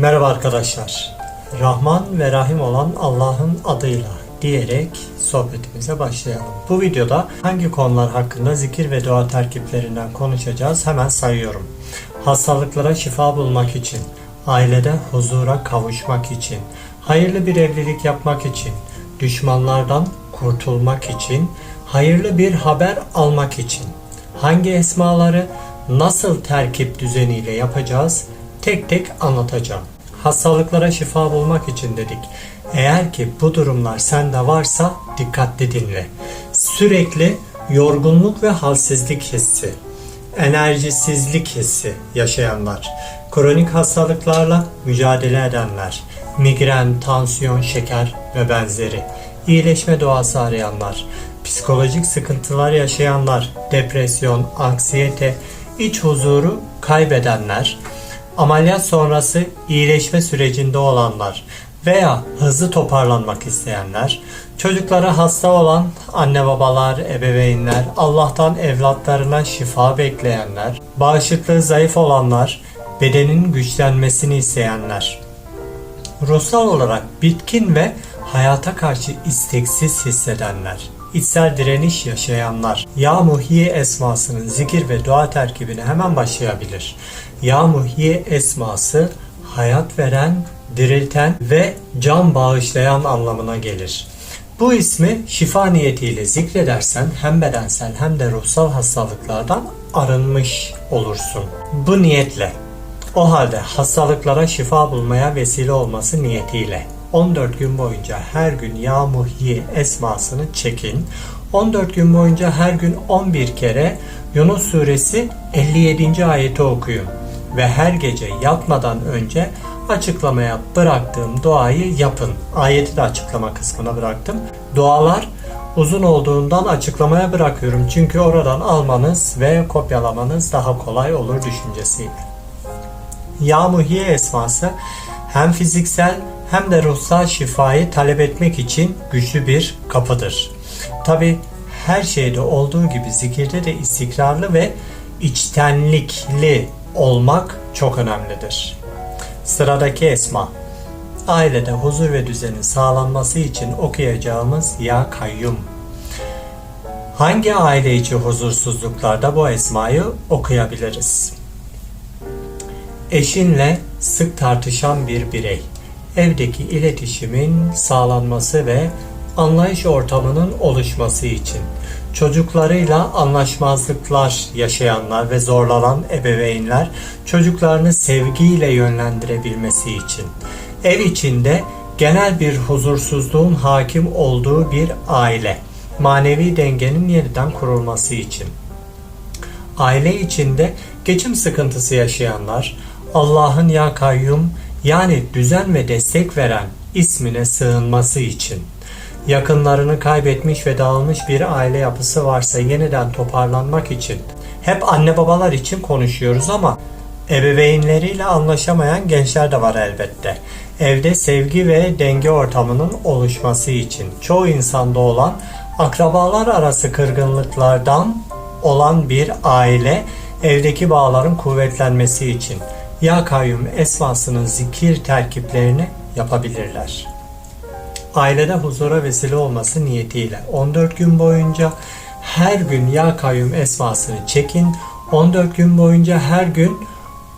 Merhaba arkadaşlar. Rahman ve Rahim olan Allah'ın adıyla diyerek sohbetimize başlayalım. Bu videoda hangi konular hakkında zikir ve dua terkiplerinden konuşacağız hemen sayıyorum. Hastalıklara şifa bulmak için, ailede huzura kavuşmak için, hayırlı bir evlilik yapmak için, düşmanlardan kurtulmak için, hayırlı bir haber almak için, hangi esmaları nasıl terkip düzeniyle yapacağız tek tek anlatacağım. Hastalıklara şifa bulmak için dedik. Eğer ki bu durumlar sende varsa dikkatli dinle. Sürekli yorgunluk ve halsizlik hissi, enerjisizlik hissi yaşayanlar, kronik hastalıklarla mücadele edenler, migren, tansiyon, şeker ve benzeri, iyileşme duası arayanlar, psikolojik sıkıntılar yaşayanlar, depresyon, anksiyete, iç huzuru kaybedenler, ameliyat sonrası iyileşme sürecinde olanlar veya hızlı toparlanmak isteyenler, çocuklara hasta olan anne babalar, ebeveynler, Allah'tan evlatlarına şifa bekleyenler, bağışıklığı zayıf olanlar, bedenin güçlenmesini isteyenler, ruhsal olarak bitkin ve hayata karşı isteksiz hissedenler, içsel direniş yaşayanlar, Ya Muhyi esmasının zikir ve dua terkibine hemen başlayabilir. Ya Muhyi esması hayat veren, dirilten ve can bağışlayan anlamına gelir. Bu ismi şifa niyetiyle zikredersen hem bedensel hem de ruhsal hastalıklardan arınmış olursun. Bu niyetle o halde hastalıklara şifa bulmaya vesile olması niyetiyle 14 gün boyunca her gün Ya Muhyi esmasını çekin. 14 gün boyunca her gün 11 kere Yunus suresi 57. ayeti okuyun. Ve her gece yatmadan önce açıklamaya bıraktığım duayı yapın. Ayeti de açıklama kısmına bıraktım. Dualar uzun olduğundan açıklamaya bırakıyorum. Çünkü oradan almanız ve kopyalamanız daha kolay olur düşüncesiyle. Ya Muhyi esması hem fiziksel hem de ruhsal şifayı talep etmek için güçlü bir kapıdır. Tabi her şeyde olduğu gibi zikirde de istikrarlı ve içtenlikli olmak çok önemlidir. Sıradaki esma Ailede huzur ve düzenin sağlanması için okuyacağımız Ya Kayyum. Hangi aile içi huzursuzluklarda bu esmayı okuyabiliriz? Eşinle sık tartışan bir birey, evdeki iletişimin sağlanması ve anlayış ortamının oluşması için, çocuklarıyla anlaşmazlıklar yaşayanlar ve zorlanan ebeveynler çocuklarını sevgiyle yönlendirebilmesi için, ev içinde genel bir huzursuzluğun hakim olduğu bir aile, manevi dengenin yeniden kurulması için, aile içinde geçim sıkıntısı yaşayanlar, Allah'ın ya kayyum yani düzen ve destek veren ismine sığınması için, yakınlarını kaybetmiş ve dağılmış bir aile yapısı varsa yeniden toparlanmak için, hep anne babalar için konuşuyoruz ama ebeveynleriyle anlaşamayan gençler de var elbette. Evde sevgi ve denge ortamının oluşması için çoğu insanda olan akrabalar arası kırgınlıklardan olan bir aile evdeki bağların kuvvetlenmesi için Ya Kayyum esmasının zikir terkiplerini yapabilirler. Ailede huzura vesile olması niyetiyle 14 gün boyunca her gün Ya Kayyum esmasını çekin. 14 gün boyunca her gün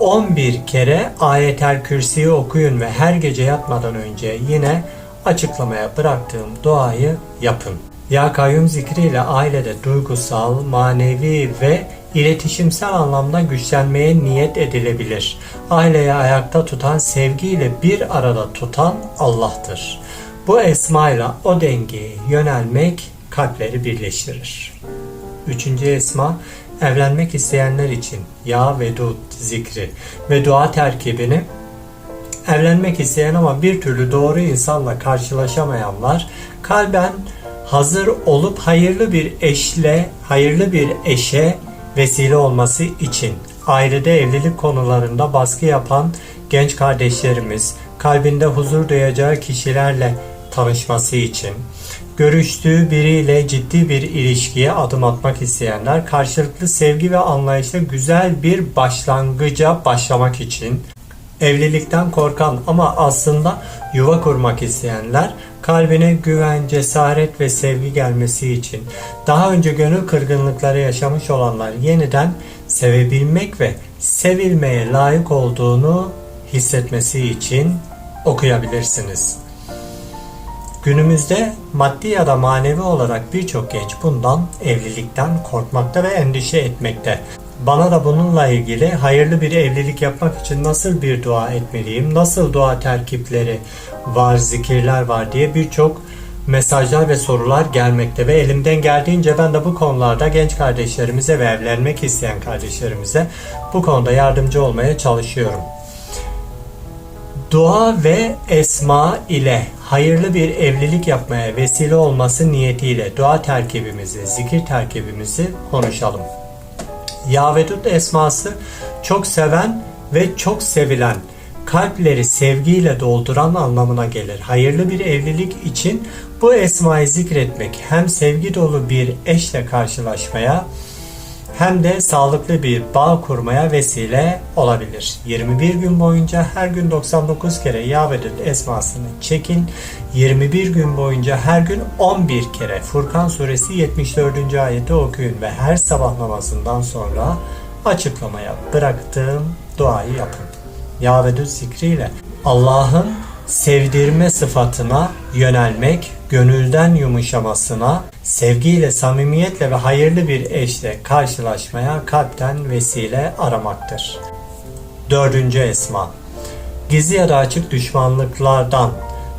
11 kere ayetel kürsiyi okuyun ve her gece yatmadan önce yine açıklamaya bıraktığım duayı yapın. Ya Kayyum zikriyle ailede duygusal, manevi ve iletişimsel anlamda güçlenmeye niyet edilebilir. Aileyi ayakta tutan, sevgiyle bir arada tutan Allah'tır. Bu esmayla o dengeye yönelmek kalpleri birleştirir. Üçüncü esma evlenmek isteyenler için Ya Vedud zikri ve dua terkibini evlenmek isteyen ama bir türlü doğru insanla karşılaşamayanlar kalben hazır olup hayırlı bir eşle, hayırlı bir eşe vesile olması için. Ailede evlilik konularında baskı yapan genç kardeşlerimiz kalbinde huzur duyacağı kişilerle tanışması için. Görüştüğü biriyle ciddi bir ilişkiye adım atmak isteyenler karşılıklı sevgi ve anlayışla güzel bir başlangıca başlamak için. Evlilikten korkan ama aslında yuva kurmak isteyenler kalbine güven, cesaret ve sevgi gelmesi için daha önce gönül kırgınlıkları yaşamış olanlar yeniden sevebilmek ve sevilmeye layık olduğunu hissetmesi için okuyabilirsiniz. Günümüzde maddi ya da manevi olarak birçok genç bundan evlilikten korkmakta ve endişe etmekte. Bana da bununla ilgili hayırlı bir evlilik yapmak için nasıl bir dua etmeliyim, nasıl dua terkipleri var, zikirler var diye birçok mesajlar ve sorular gelmekte ve elimden geldiğince ben de bu konularda genç kardeşlerimize ve evlenmek isteyen kardeşlerimize bu konuda yardımcı olmaya çalışıyorum. Dua ve esma ile hayırlı bir evlilik yapmaya vesile olması niyetiyle dua terkibimizi, zikir terkibimizi konuşalım. Yavedut esması çok seven ve çok sevilen, kalpleri sevgiyle dolduran anlamına gelir. Hayırlı bir evlilik için bu esmayı zikretmek hem sevgi dolu bir eşle karşılaşmaya hem de sağlıklı bir bağ kurmaya vesile olabilir. 21 gün boyunca her gün 99 kere Yavedül esmasını çekin. 21 gün boyunca her gün 11 kere Furkan suresi 74. ayeti okuyun ve her sabah namazından sonra açıklamaya bıraktığım duayı yapın. Yavedül zikriyle Allah'ın sevdirme sıfatına yönelmek, gönülden yumuşamasına, sevgiyle, samimiyetle ve hayırlı bir eşle karşılaşmaya kalpten vesile aramaktır. Dördüncü esma Gizli ya da açık düşmanlıklardan,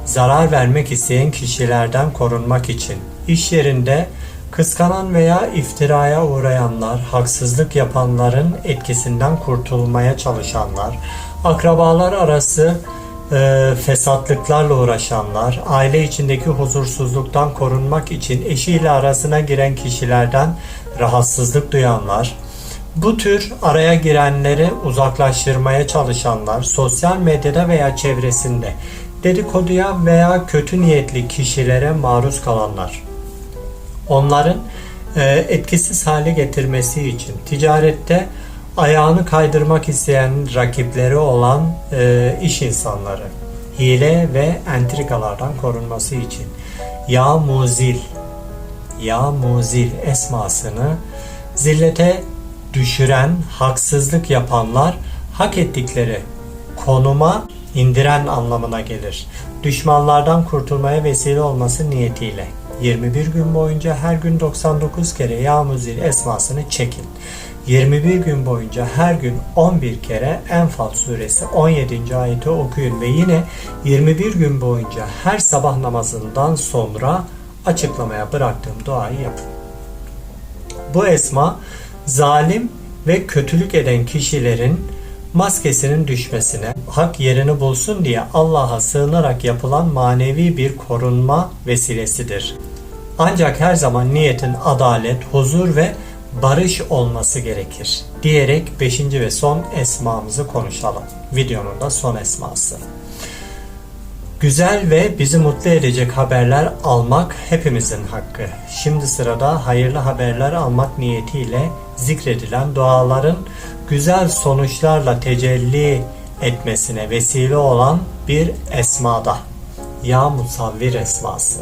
zarar vermek isteyen kişilerden korunmak için, iş yerinde kıskanan veya iftiraya uğrayanlar, haksızlık yapanların etkisinden kurtulmaya çalışanlar, akrabalar arası e, fesatlıklarla uğraşanlar, aile içindeki huzursuzluktan korunmak için eşiyle arasına giren kişilerden rahatsızlık duyanlar, bu tür araya girenleri uzaklaştırmaya çalışanlar, sosyal medyada veya çevresinde dedikoduya veya kötü niyetli kişilere maruz kalanlar, onların e, etkisiz hale getirmesi için ticarette ayağını kaydırmak isteyen rakipleri olan e, iş insanları hile ve entrikalardan korunması için ya muzil ya muzil esmasını zillete düşüren haksızlık yapanlar hak ettikleri konuma indiren anlamına gelir. Düşmanlardan kurtulmaya vesile olması niyetiyle 21 gün boyunca her gün 99 kere ya muzil esmasını çekin. 21 gün boyunca her gün 11 kere Enfal suresi 17. ayeti okuyun ve yine 21 gün boyunca her sabah namazından sonra açıklamaya bıraktığım duayı yapın. Bu esma zalim ve kötülük eden kişilerin maskesinin düşmesine, hak yerini bulsun diye Allah'a sığınarak yapılan manevi bir korunma vesilesidir. Ancak her zaman niyetin adalet, huzur ve barış olması gerekir diyerek 5. ve son esmamızı konuşalım. Videonun da son esması. Güzel ve bizi mutlu edecek haberler almak hepimizin hakkı. Şimdi sırada hayırlı haberler almak niyetiyle zikredilen duaların güzel sonuçlarla tecelli etmesine vesile olan bir esmada. Ya Musavvir esması.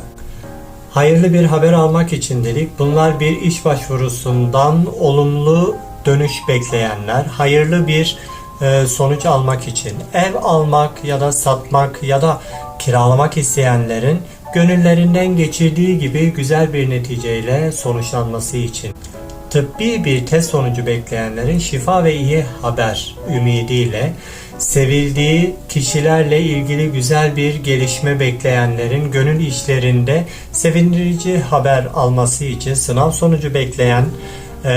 Hayırlı bir haber almak için dedik. Bunlar bir iş başvurusundan olumlu dönüş bekleyenler, hayırlı bir e, sonuç almak için ev almak ya da satmak ya da kiralamak isteyenlerin gönüllerinden geçirdiği gibi güzel bir neticeyle sonuçlanması için tıbbi bir test sonucu bekleyenlerin şifa ve iyi haber ümidiyle sevildiği kişilerle ilgili güzel bir gelişme bekleyenlerin gönül işlerinde sevindirici haber alması için sınav sonucu bekleyen e,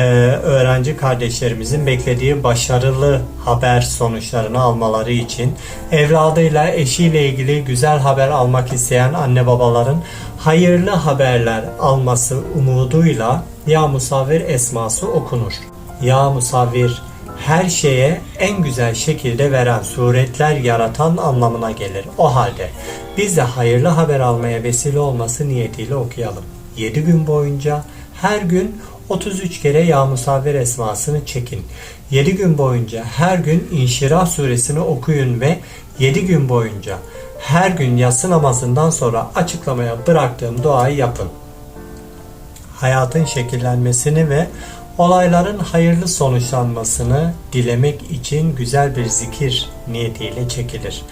öğrenci kardeşlerimizin beklediği başarılı haber sonuçlarını almaları için evladıyla eşiyle ilgili güzel haber almak isteyen anne babaların hayırlı haberler alması umuduyla Ya Musavvir esması okunur. Ya Musavvir her şeye en güzel şekilde veren suretler yaratan anlamına gelir. O halde biz de hayırlı haber almaya vesile olması niyetiyle okuyalım. 7 gün boyunca her gün 33 kere Ya Musavvir esmasını çekin. 7 gün boyunca her gün İnşirah suresini okuyun ve 7 gün boyunca her gün yatsı namazından sonra açıklamaya bıraktığım duayı yapın. Hayatın şekillenmesini ve olayların hayırlı sonuçlanmasını dilemek için güzel bir zikir niyetiyle çekilir.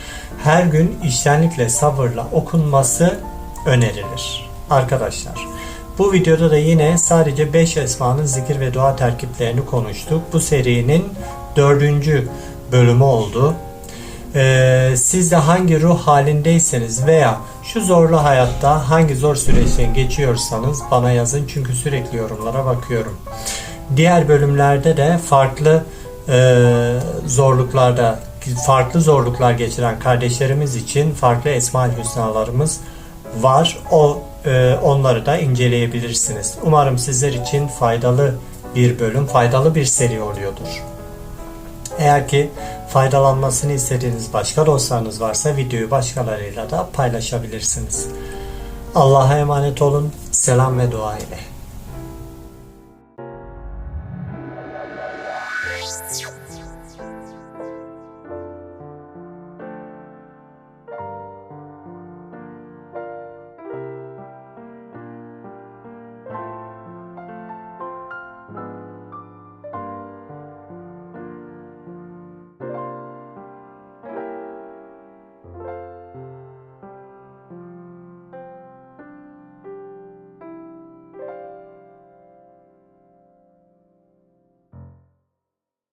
Her gün içtenlikle sabırla okunması önerilir. Arkadaşlar bu videoda da yine sadece 5 esmanın zikir ve dua terkiplerini konuştuk. Bu serinin dördüncü bölümü oldu. Ee, siz de hangi ruh halindeyseniz veya şu zorlu hayatta hangi zor süreçten geçiyorsanız bana yazın çünkü sürekli yorumlara bakıyorum. Diğer bölümlerde de farklı e, zorluklarda farklı zorluklar geçiren kardeşlerimiz için farklı esma hüsnalarımız var. O e, onları da inceleyebilirsiniz. Umarım sizler için faydalı bir bölüm, faydalı bir seri oluyordur. Eğer ki faydalanmasını istediğiniz başka dostlarınız varsa videoyu başkalarıyla da paylaşabilirsiniz. Allah'a emanet olun. Selam ve dua ile.